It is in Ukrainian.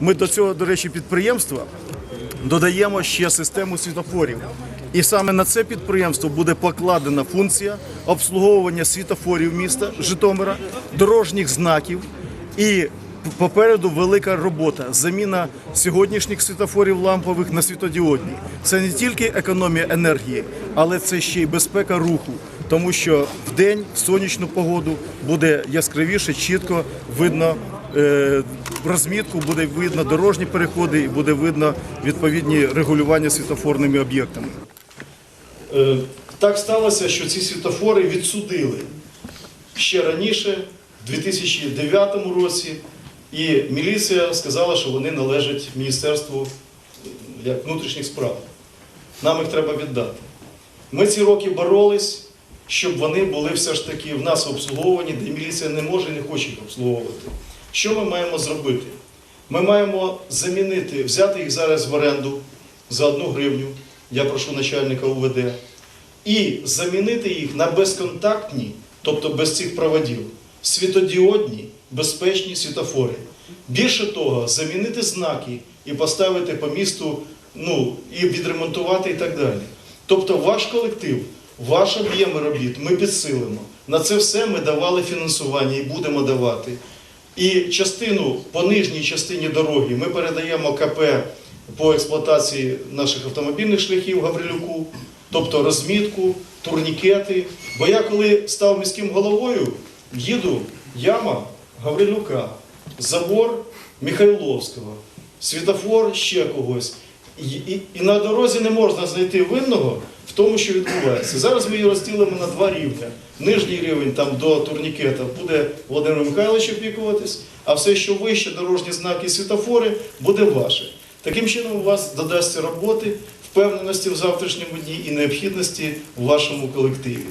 Ми до цього, до речі, підприємства додаємо ще систему світофорів. І саме на це підприємство буде покладена функція обслуговування світофорів міста Житомира, дорожніх знаків і попереду велика робота. Заміна сьогоднішніх світофорів лампових на світодіодні. Це не тільки економія енергії, але це ще й безпека руху. Тому що в день сонячну погоду буде яскравіше, чітко видно розмітку, буде видно дорожні переходи і буде видно відповідні регулювання світофорними об'єктами. Е, Так сталося, що ці світофори відсудили ще раніше, в 2009 році, і міліція сказала, що вони належать Міністерству е, внутрішніх справ. Нам їх треба віддати. Ми ці роки боролись, щоб вони були все ж таки в нас обслуговані, де міліція не може і не хоче їх обслуговувати. Що ми маємо зробити? Ми маємо замінити, взяти їх зараз в оренду за одну гривню. Я прошу начальника УВД і замінити їх на безконтактні, тобто без цих проводів, світодіодні, безпечні світофори. Більше того, замінити знаки і поставити по місту, ну і відремонтувати і так далі. Тобто, ваш колектив, ваш об'єм робіт ми підсилимо. На це все ми давали фінансування і будемо давати. І частину по нижній частині дороги ми передаємо КП по експлуатації наших автомобільних шляхів Гаврилюку, тобто розмітку, турнікети. Бо я коли став міським головою, їду яма Гаврилюка, забор Михайловського, світофор ще когось. І, і, і на дорозі не можна знайти винного в тому, що відбувається. Зараз ми її розділимо на два рівня. Нижній рівень там до турнікета буде Володимир Михайлович опікуватись, а все, що вище, дорожні знаки і світофори, буде ваше. Таким чином у вас додасться роботи, впевненості в завтрашньому дні і необхідності в вашому колективі.